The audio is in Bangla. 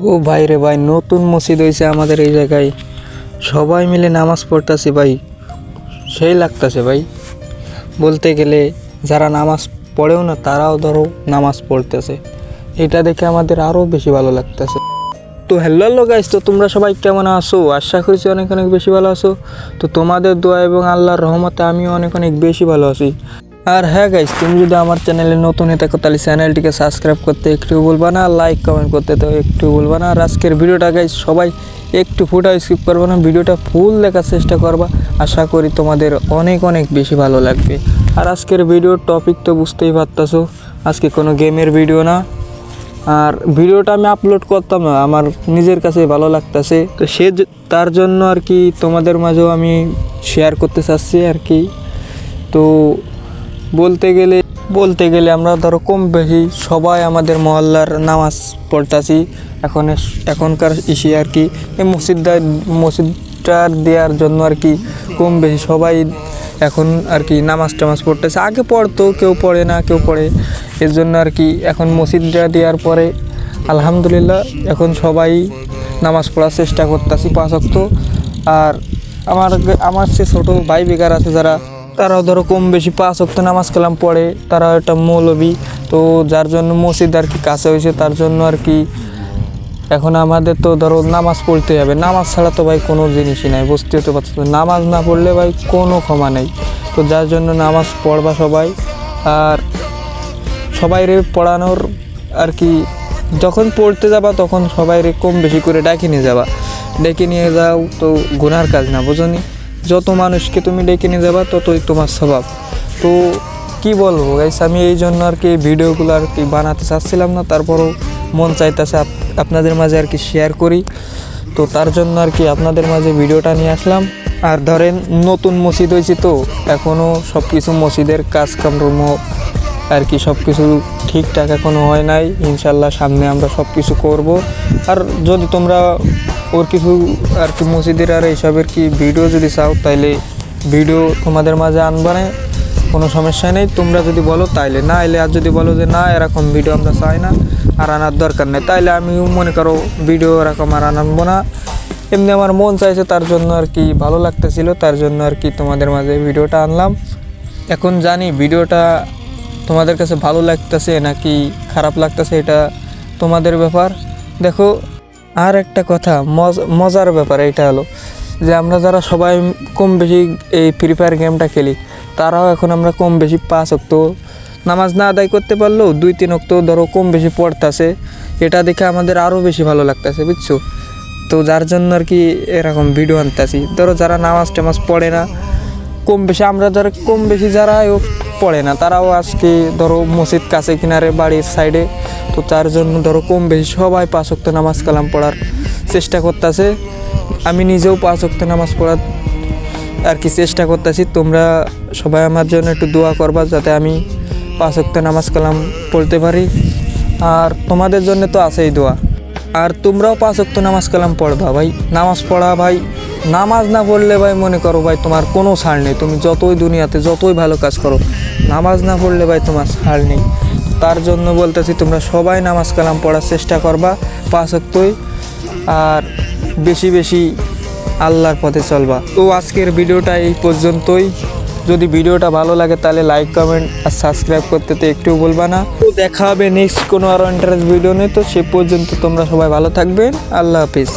ও ভাই রে ভাই, নতুন মসজিদ হয়েছে আমাদের এই জায়গায়। সবাই মিলে নামাজ পড়তেছে ভাই। সেই লাগতেছে ভাই। বলতে গেলে যারা নামাজ পড়েও না, তারাও ধরো নামাজ পড়তেছে। এটা দেখে আমাদের আরও বেশি ভালো লাগতেছে। তো হ্যালো হ্যালো গাইস তো তোমরা সবাই কেমন আছো? আশা করছি অনেক অনেক বেশি ভালো আছো। তো তোমাদের দোয়া এবং আল্লাহর রহমতে আমিও অনেক অনেক বেশি ভালো আছি। আর হ্যাঁ গাইস তুমি যদি আমার চ্যানেলে নতুন হয়ে থাকো, তাহলে চ্যানেলটিকে সাবস্ক্রাইব করতে একটু বলবা না লাইক কমেন্ট করতে তো একটু বলবা না। আর আজকের ভিডিওটা গাইস সবাই একটু ফুটা স্কিপ করবে না, ভিডিওটা ফুল দেখার চেষ্টা করবা। আশা করি তোমাদের অনেক অনেক বেশি ভালো লাগবে। আর আজকের ভিডিওর টপিক তো বুঝতেই পারতাছো, আজকে কোনো গেমের ভিডিও না। আর ভিডিওটা আমি আপলোড করতাম না, আমার নিজের কাছে ভালো লাগতেছে। তো সে তার জন্য আর কি তোমাদের মাঝেও আমি শেয়ার করতে চাচ্ছি আর কি। তো বলতে গেলে বলতে গেলে আমরা ধরো কম বেশি সবাই আমাদের মহল্লার নামাজ পড়তাছি। এখন এখনকার ইসে আর কি, এই মসজিদটা মসজিদটা দেওয়ার জন্য আর কি কম বেশি সবাই এখন আর কি নামাজ টামাজ পড়তেছে। আগে পড়তো, কেউ পড়ে না, কেউ পড়ে। এর জন্য আর কি এখন মসজিদটা দেওয়ার পরে আলহামদুলিল্লাহ এখন সবাই নামাজ পড়ার চেষ্টা করতেছি পাঁচ অক্ত আর আমার আমার সে ছোটো ভাই বেকার আছে যারা তারাও ধরো কম বেশি পাঁচ অক্ত নামাজ কালাম পড়ে তারা একটা মৌলবী। তো যার জন্য মসজিদ আর কি কাছে হয়েছে, তার জন্য আর কি এখন আমাদের তো ধরো নামাজ পড়তে হবে। নামাজ ছাড়া তো ভাই কোনো জিনিসই নাই বুঝতে হতে পারছ। নামাজ না পড়লে ভাই কোনো ক্ষমা নেই। তো যার জন্য নামাজ পড়বা সবাই, আর সবাই রে পড়ানোর আর কি যখন পড়তে যাবা তখন সবাই রে কম বেশি করে ডেকে নিয়ে যাবা। ডেকে নিয়ে যাও তো গুনার কাজ না, বুঝনি? যত মানুষকে তুমি ডেকে নিয়ে যাবা, ততই তোমার স্বভাব। তো কি বলব গাইস আমি এই জন্য আর কি ভিডিওগুলো আর কি বানাতে চাচ্ছিলাম না, তারপরও মন চাইতেছে আপ- আপনাদের মাঝে আর কি শেয়ার করি। তো তার জন্য আর কি আপনাদের মাঝে ভিডিওটা নিয়ে আসলাম। আর ধরেন নতুন মসজিদ হয়েছে তো এখনও সব কিছু মসজিদের কাজ কামকর্ম আর কি সব কিছু ঠিকঠাক এখনও হয় নাই। ইনশাল্লাহ সামনে আমরা সব কিছু করব। আর যদি তোমরা ওর কিছু আর কি মসজিদের আর এইসবের কি ভিডিও যদি চাও, তাইলে ভিডিও তোমাদের মাঝে আনবানে কোনো সমস্যা নেই। তোমরা যদি বলো, তাইলে না এলে আর যদি বলো যে না, এরকম ভিডিও আমরা চাই না, আর আনার দরকার নেই। তাইলে আমিও মনে করো ভিডিও এরকম আর আনব না। এমনি আমার মন চাইছে তার জন্য আর কি ভালো লাগতেছিল, তার জন্য আর কি তোমাদের মাঝে ভিডিওটা আনলাম। এখন জানি ভিডিওটা তোমাদের কাছে ভালো লাগতেছে নাকি খারাপ লাগতেছে, এটা তোমাদের ব্যাপার। দেখো আর একটা কথা, মজ- মজার ব্যাপার এটা হলো যে আমরা যারা সবাই কম বেশি এই ফ্রি ফায়ার গেমটা খেলি, তারাও এখন আমরা কম বেশি পাঁচ অক্ত নামাজ না আদায় করতে পারলেও দুই তিন অক্ত ধরো কম বেশি পড়তেছে, এটা দেখে আমাদের আরও বেশি ভালো লাগতেছে, বুঝছ? তো যার জন্য আর কি এরকম ভিডিও আনতেছি। ধরো যারা নামাজ টামাজ পড়ে না, কম বেশি আমরা ধরো কম বেশি যারা পড়ে না, তারাও আজকে ধরো মসজিদ কাছে কিনারে বাড়ির সাইডে তো তার জন্য ধরো কম বেশি সবাই পাঁচ ওয়াক্ত নামাজ কালাম পড়ার চেষ্টা করতেছে। আমি নিজেও পাঁচ ওয়াক্ত নামাজ পড়ার আর কি চেষ্টা করতেছি। তোমরা সবাই আমার জন্য একটু দোয়া করবা যাতে আমি পাঁচ ওয়াক্ত নামাজ কালাম পড়তে পারি। আর তোমাদের জন্য তো আছেই দোয়া। আর তোমরাও পাঁচ ওয়াক্ত নামাজ কালাম পড়বা ভাই। নামাজ পড়া ভাই, নামাজ না পড়লে ভাই মনে করো ভাই তোমার কোনো ছাড় নেই। তুমি যতই দুনিয়াতে যতই ভালো কাজ করো, নামাজ না পড়লে ভাই তোমার ছাড় নেই। তার জন্য বলতেছি, তোমরা সবাই নামাজ কালাম পড়ার চেষ্টা করবা পাঁচ ওয়াক্তই আর বেশি বেশি আল্লাহর পথে চলবা। তো আজকের ভিডিওটা এই পর্যন্তই। যদি ভিডিওটা ভালো লাগে তাহলে লাইক কমেন্ট আর সাবস্ক্রাইব করতে তো একটু বলবা না। তো দেখা হবে নেক্সট কোনো আরও ইন্টারেস্ট ভিডিও নেই তো সে পর্যন্ত তোমরা সবাই ভালো থাকবেন। আল্লাহ হাফিজ।